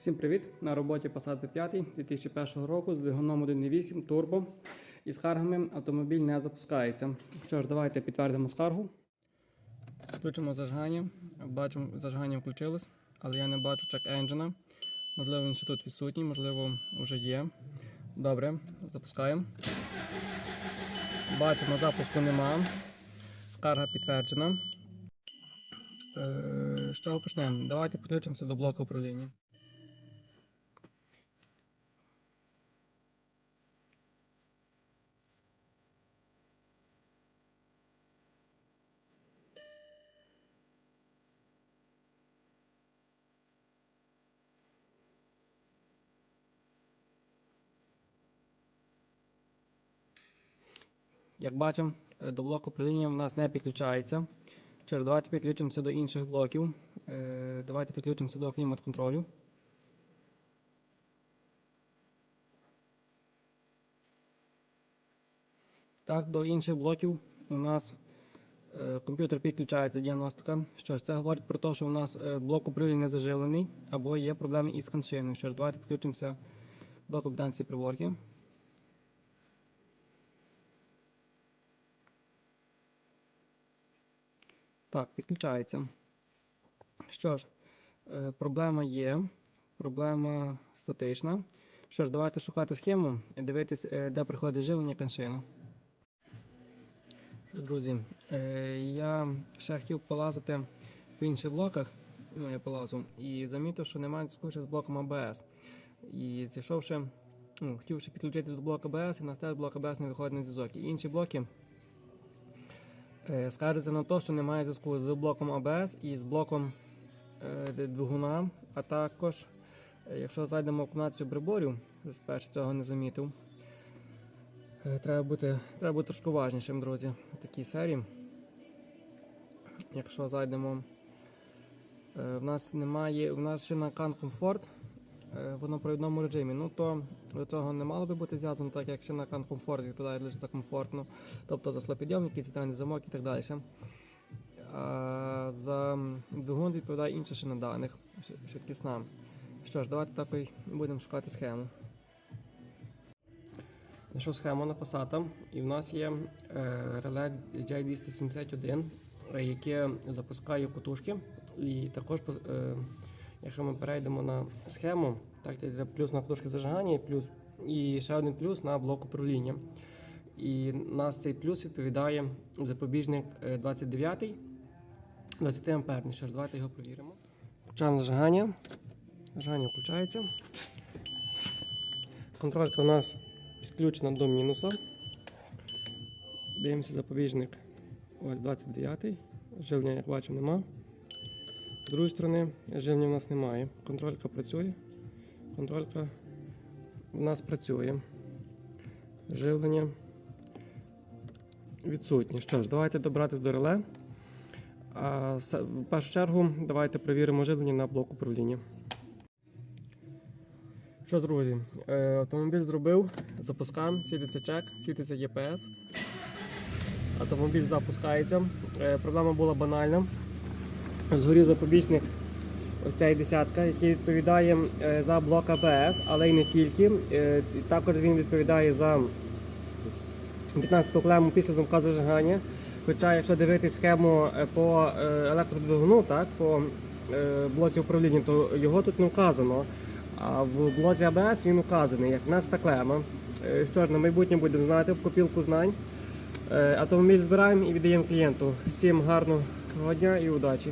Всім привіт! На роботі Passat P5 2001 року з двигуном 1.8 турбо. І скаргами автомобіль не запускається. Що ж, давайте підтвердимо скаргу. Включимо зажигання. Бачимо, зажигання включилось, але я не бачу чек енджина. Можливо, він ще тут відсутній, можливо, вже є. Добре, запускаємо. Бачимо, запуску нема. Скарга підтверджена. Е, З чого почнемо? Давайте підключимося до блоку управління. Як бачимо, е, до блоку управління в нас не підключається. Що давайте підключимося до інших блоків. Е, Давайте підключимося до клімат-контролю. Так, до інших блоків у нас е, комп'ютер підключається діагностика. Що ж, це говорить про те, що у нас блок управління не заживлений або є проблеми із коншиною. Що ж, давайте підключимося до компетенції приворки. Так, підключається. Що ж, е, проблема є. Проблема статична. Що ж, давайте шукати схему і дивитись, е, де приходить живлення коншину. Друзі, е, я ще хотів полазити в інших блоках. Ну, я полазив, і замітив, що немає зв'язку з блоком АБС. І зайшовши, ну, хотівши підключитися до блоку АБС, і в нас теж блок АБС не виходить на зв'язок. І інші блоки Скаржиться на те, що немає зв'язку з блоком ABS і з блоком е, двигуна. А також, е, якщо зайдемо в комнату приборів, спершу цього не замітив. е, Треба бути, треба бути трошки уважнішим, друзі, в такій серії. Якщо зайдемо, е, в нас немає, в нас ще на е, в однопровідному режимі. Ну то до цього не мало би бути зв'язано, так як ще на Can Comfort відповідає лише за комфортну, тобто за склопідйомники, центральний замок і так далі. А за двигун відповідає інша шина даних, швидкісна. Що ж, давайте також будемо шукати схему. Знайшов схему на Passat, і в нас є е, реле J271, е, яке запускає котушки. І також, е, якщо ми перейдемо на схему, так це плюс на катушки зажигання, плюс, і ще один плюс на блок управління. І нас цей плюс відповідає запобіжник е, 29, 20 амперний. Що ж, давайте його провіримо. Включаємо зажигання. Зажигання включається. Контролька у нас підключена до мінуса. Дивимося запобіжник. Ось 29. Живлення, як бачимо, нема. З другої сторони, живлення в нас немає. Контролька працює. Контролька у нас працює. Живлення відсутнє. Що ж, давайте добратись до реле. А в першу чергу давайте перевіримо живлення на блок управління. Що, друзі, е, автомобіль зробив, запускаємо, світиться чек, світиться ЄПС. Автомобіль запускається. Е, Проблема була банальна. Згорів запобіжник ось ця десятка, який відповідає е, за блок АБС, але й не тільки. Е, Також він відповідає за 15-ту клему після замка зажигання. Хоча, якщо дивитись схему е, по електродвигуну, так, по блоці управління, то його тут не вказано. А в блоці АБС він указаний як 15 клема. Що ж, на майбутнє будемо знати в копілку знань. Автомобіль збираємо і віддаємо клієнту. Всім гарного дня і удачі!